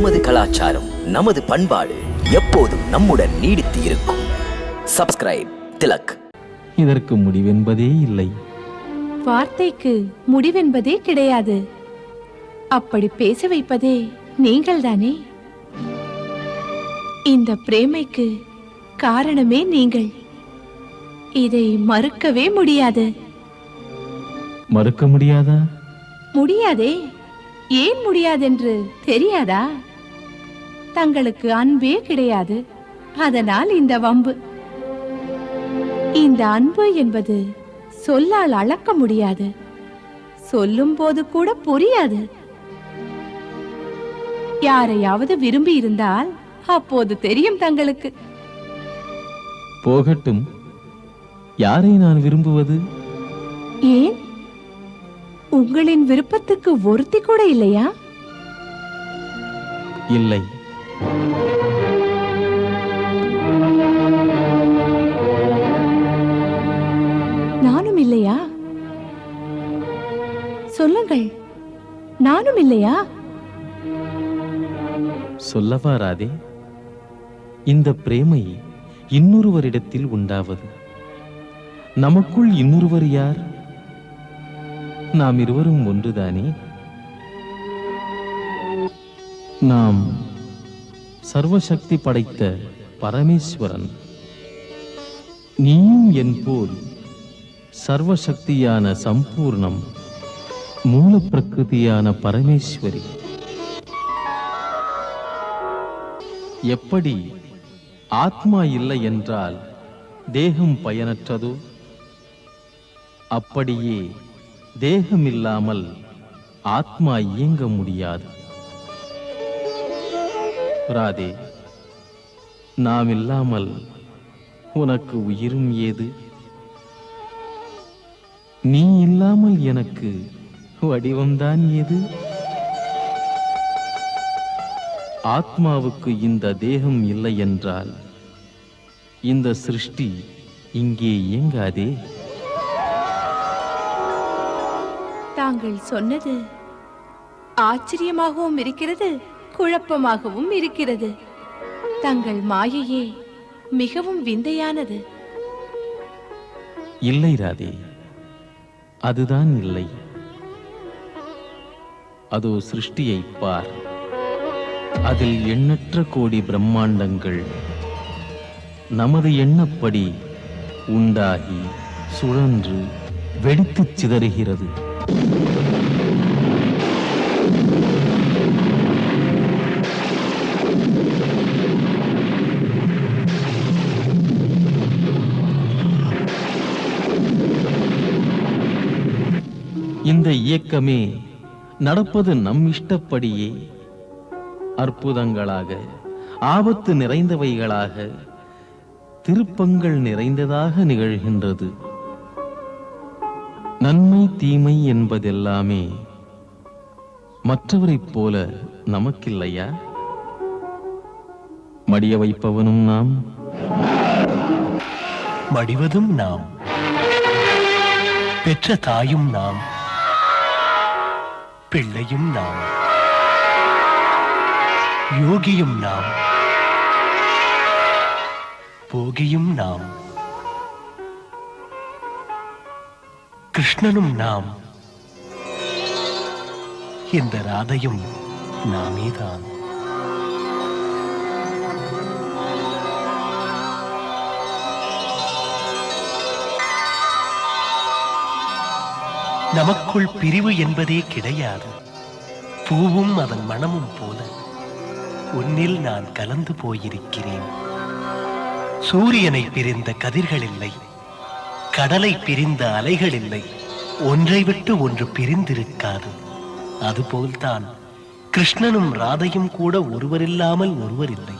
நமது கலாச்சாரம் நமது பண்பாடு எப்போதும் நம்முடன் நீடித்து இருக்கும். சப்ஸ்கிரைப் திலக். இதற்கு முடிவென்பதே இல்லை. வார்த்தைக்கு முடிவென்பதே கிடையாது. அப்படி பேச வைப்பதே நீங்கள்தானே? இந்த பிரேமைக்கு காரணமே நீங்கள். இதை மறுக்கவே முடியாது. மறுக்க முடியாதா? முடியாதே. ஏன் முடியாதென்று தெரியாதா? தங்களுக்கு அன்பே கிடையாது. அதனால் இந்த வம்பு. இந்த அன்பு என்பது சொல்லால் அளக்க முடியாது. சொல்லும் போது கூட புரியாது. யாரையாவது விரும்பி இருந்தால் அப்போது தெரியும் தங்களுக்கு. போகட்டும். யாரை நான் விரும்புவது? ஏன்? உங்களின் விருப்பத்துக்கு ஒருத்தி கூட இல்லையா? இல்லை. நானும் இல்லையா? சொல்லுங்கள். நானும் இல்லையா? சொல்லவா ராதே? இந்த பிரேமை இன்னொருவரிடத்தில் உண்டாவது. நமக்குள் இன்னொருவர் யார்? நாம் இருவரும் ஒன்றுதானே? நாம் சர்வசக்தி படைத்த பரமேஸ்வரன். நீயும் என் போல் சர்வசக்தியான சம்பூர்ணம் மூல பிரகிருதியான பரமேஸ்வரி. எப்படி ஆத்மா இல்லை என்றால் தேகம் பயனற்றதோ? அப்படியே தேகம் இல்லாமல் ஆத்மா இயங்க முடியாது. ராதே நாம் இல்லாமல் உனக்கு உயிரும் ஏது? நீ இல்லாமல் எனக்கு வடிவம்தான் ஏது? ஆத்மாவுக்கு இந்த தேகம் இல்லை என்றால் இந்த சிருஷ்டி இங்கே இயங்காதே. தாங்கள் சொன்னது ஆச்சரியமாகவும் இருக்கிறது. குழப்பமாகவும் இருக்கிறது. தங்கள் மாயையே மிகவும் விந்தையானது. இல்லை ராதே அதுதான் இல்லை. அதோ சிருஷ்டியை பார். அதில் எண்ணற்ற கோடி பிரம்மாண்டங்கள். நமது எண்ணப்படி உண்டாகி சுழன்று வெடித்துச் சிதறுகிறது. இந்த இயக்கமே நடப்பது நம் இஷ்டப்படியே அற்புதங்களாக ஆபத்து நிறைந்தவைகளாக திருப்பங்கள் நிறைந்ததாக நிகழ்கின்றது. நன்மை தீமை என்பதெல்லாமே மற்றவரைப் போல நமக்கில்லையா? மடிய வைப்பவனும் நாம். மடிவதும் நாம். பெற்ற தாயும் நாம். பிள்ளையும் நாம். யோகியும் நாம். போகியும் நாம். கிருஷ்ணனும் நாம். இந்த ராதையும் நாமேதான். நமக்குள் பிரிவு என்பதே கிடையாது. பூவும் அதன் மனமும் போல உன்னில் நான் கலந்து போயிருக்கிறேன். சூரியனை பிரிந்த கதிர்கள் இல்லை கடலை பிரிந்த அலைகள் இல்லை ஒன்றை விட்டு ஒன்று பிரிந்திருக்காது. அதுபோல்தான் கிருஷ்ணனும் ராதையும் கூட ஒருவரில்லாமல் ஒருவர் இல்லை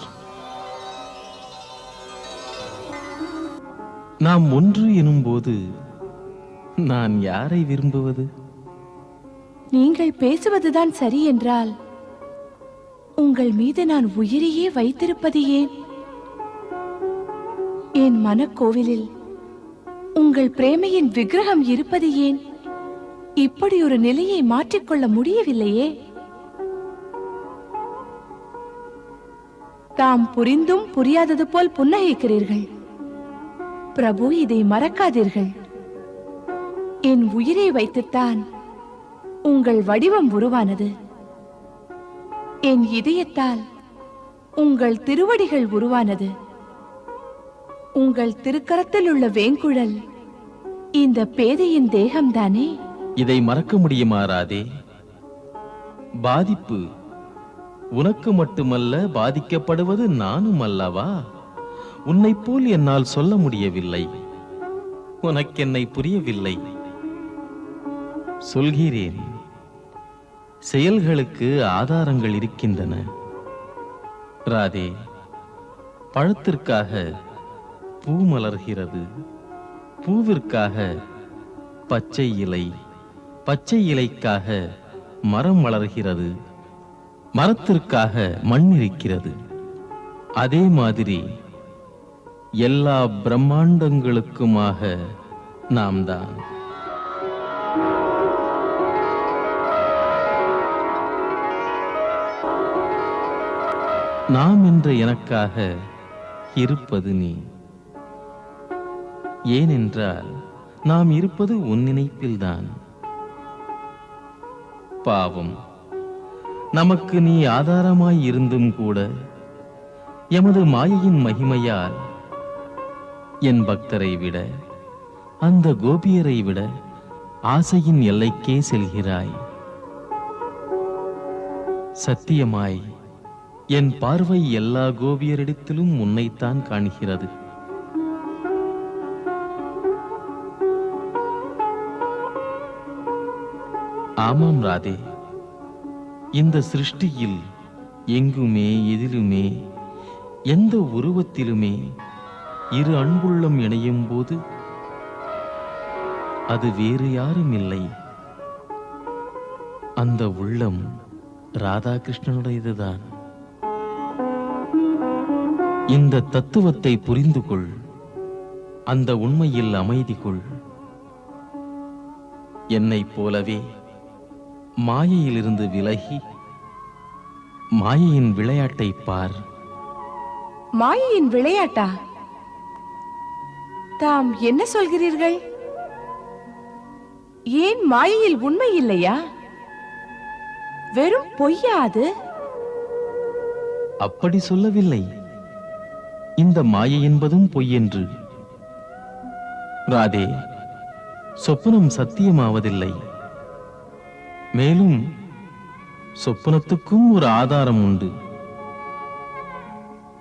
நாம் ஒன்று எனும்போது நான் யாரை விரும்புவது? நீங்கள் பேசுவதுதான் சரி என்றால் உங்கள் மீது நான் உயிரையே வைத்திருப்பது ஏன்? என் மனக்கோவிலில் உங்கள் பிரேமையின் விக்கிரகம் இருப்பது ஏன்? இப்படி ஒரு நிலையை மாற்றிக்கொள்ள முடியவில்லையே? தாம் புரிந்தும் புரியாதது போல் புன்னகைக்கிறீர்கள். பிரபு இதை மறக்காதீர்கள். என் உயிரை வைத்துத்தான் உங்கள் வடிவம் உருவானது. என் இதயத்தால் உங்கள் திருவடிகள் உருவானது. உங்கள் திருக்கரத்தில் உள்ள வேங்குழல் இந்த பேதையின் தேகம்தானே? இதை மறக்க முடியுமா ராதே பாதிப்பு உனக்கு மட்டுமல்ல பாதிக்கப்படுவது நானும் அல்லவா? உன்னைப் போல் என்னால் சொல்ல முடியவில்லை. உனக்கென்னை புரியவில்லை. சொல்கிறேன். செயல்களுக்கு ஆதாரங்கள் இருக்கின்றன. ராதே பழத்திற்காக பூ மலர்கிறது. பூவிற்காக பச்சை இலை பச்சை இலைக்காக மரம் வளர்கிறது. மரத்திற்காக மண் இருக்கிறது. அதே மாதிரி எல்லா பிரம்மாண்டங்களுக்குமாக நாம் தான் நாம் என்ற எனக்காக இருப்பது நீ. ஏனென்றால் நாம் இருப்பது உன் நினைப்பில்தான் பாவம். நமக்கு நீ ஆதாரமாய் இருந்தும் கூட எமது மாயையின் மகிமையால் என் பக்தரை விட அந்த கோபியரை விட ஆசையின் எல்லைக்கே செல்கிறாய். சத்தியமாய் என் பார்வை எல்லா கோபியரிடத்திலும் உன்னைத்தான் காண்கிறது. ஆமாம் ராதே. இந்த சிருஷ்டியில் எங்குமே எதிலுமே எந்த உருவத்திலுமே இரு அன்புள்ளம் இணையும் போது அது வேறு யாரும் இல்லை. அந்த உள்ளம் ராதாகிருஷ்ணனுடையதுதான். இந்த தத்துவத்தை புரிந்து கொள். அந்த உண்மையில் அமைதி கொள். என்னைப் போலவே மாயையிலிருந்து விலகி மாயையின் விளையாட்டை பார். மாயையின் விளையாட்டா? தாம் என்ன சொல்கிறீர்கள்? ஏன் மாயையில் உண்மை இல்லையா? வெறும் பொய்யா அது? அப்படி சொல்லவில்லை. இந்த மாயை என்பதும் பொய் என்று. ராதே சொப்பனம் சத்தியமாவதில்லை. மேலும் சொப்பனத்துக்கும் ஒரு ஆதாரம் உண்டு.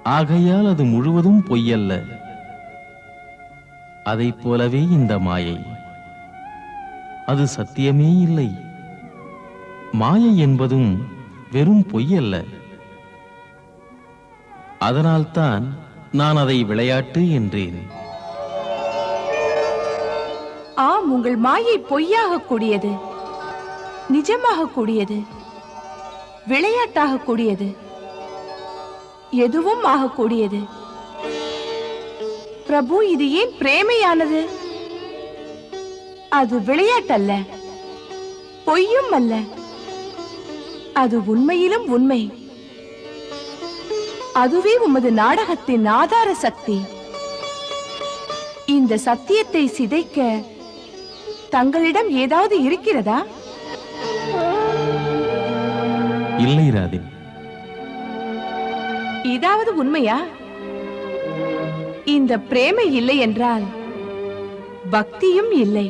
ஆகையால் அது முழுவதும் பொய்யல்ல. அதைப் போலவே இந்த மாயை. அது சத்தியமே இல்லை. மாயை என்பதும் வெறும் பொய்யல்ல. அதனால்தான் நான் அதை விளையாட்டு என்றேன். ஆம் உங்கள் மாயை பொய்யாக கூடியது நிஜமாக கூடியது விளையாட்டாக கூடியது எதுவும் ஆகக்கூடியது பிரபு இது ஏன் பிரேமையானது? அது விளையாட்டல்ல பொய்யும் அல்ல. அது உண்மையிலும் உண்மை. அதுவே உமது நாடகத்தின் ஆதார சக்தி. இந்த சத்தியத்தை சிதைக்க தங்களிடம் ஏதாவது இருக்கிறதா? இல்லை ராதே இதாவது உண்மையா? இந்த பிரேமை இல்லை என்றால் பக்தியும் இல்லை.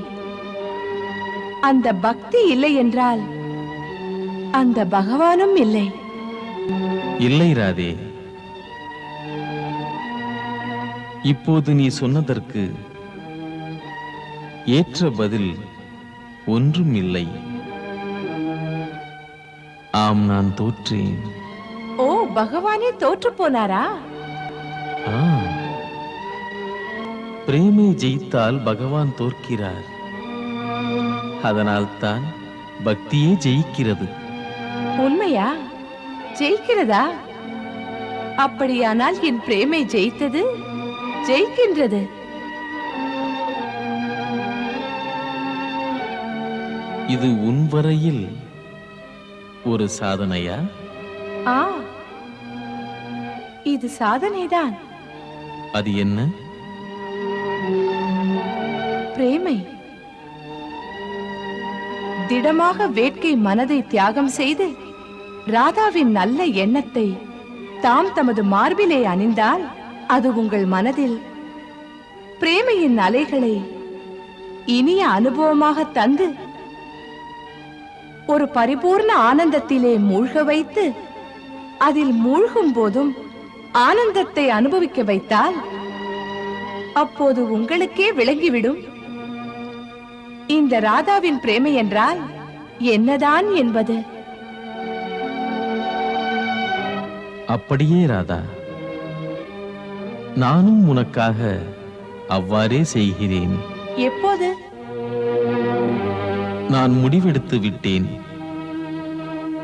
அந்த பக்தி இல்லை என்றால் அந்த பகவானும் இல்லை. இல்லை ராதே. இப்போது நீ சொன்னதற்கு ஏற்ற பதில் ஒன்றும் இல்லை ஆம் நான் தோற்றேன். ஓ பகவானே தோற்று போனாரா? பிரேமை ஜெயித்தால் பகவான் தோற்கிறார். அதனால்தான் பக்தியே ஜெயிக்கிறது. உண்மையா? ஜெயிக்கிறதா? அப்படியானால் என் பிரேமை ஜெயித்தது? ஜெயிக்கின்றது. இது உன் வரையில் ஒரு சாதனையா? ஆ இது சாதனைதான். அது என்ன? பிரேமை. திடமாக வேட்கை மனதை தியாகம் செய்து ராதாவின் நல்ல எண்ணத்தை தாம் தமது மார்பிலே அணிந்தால் அது உங்கள் மனதில் பிரேமையின் அலைகளை இனிய அனுபவமாக தந்து ஒரு பரிபூர்ண ஆனந்தத்திலே மூழ்க வைத்து அதில் மூழ்கும் போதும் ஆனந்தத்தை அனுபவிக்க வைத்தால் அப்போது உங்களுக்கே விளங்கிவிடும். இந்த ராதாவின் பிரேமை என்றால் என்னதான் என்பது? அப்படியே ராதா நானும் உனக்காக அவ்வாறே செய்கிறேன். எப்போது? நான் முடிவெடுத்து விட்டேன்.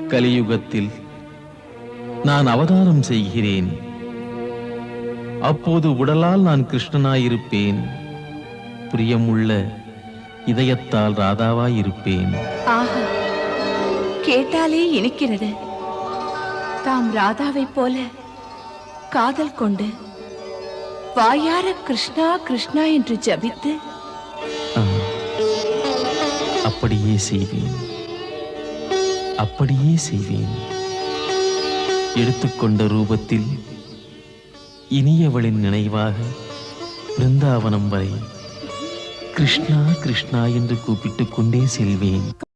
கலியுகத்தில் நான் அவதாரம் செய்கிறேன். அப்போது உடலால் நான் கிருஷ்ணனாயிருப்பேன். பிரியமுள்ள இதயத்தால் ராதாவாயிருப்பேன். ஆஹா கேட்டாலே இனிக்கிறது. தாம் ராதாவைப் போல காதல் கொண்டு வாயார கிருஷ்ணா கிருஷ்ணா என்று ஜபித்து அப்படியே செய்வேன். அப்படியே செய்வேன். எடுத்துக்கொண்ட ரூபத்தில் இனியவளின் நினைவாக பிருந்தாவனம் வரை கிருஷ்ணா கிருஷ்ணா என்று கூப்பிட்டுக் கொண்டே செல்வேன்.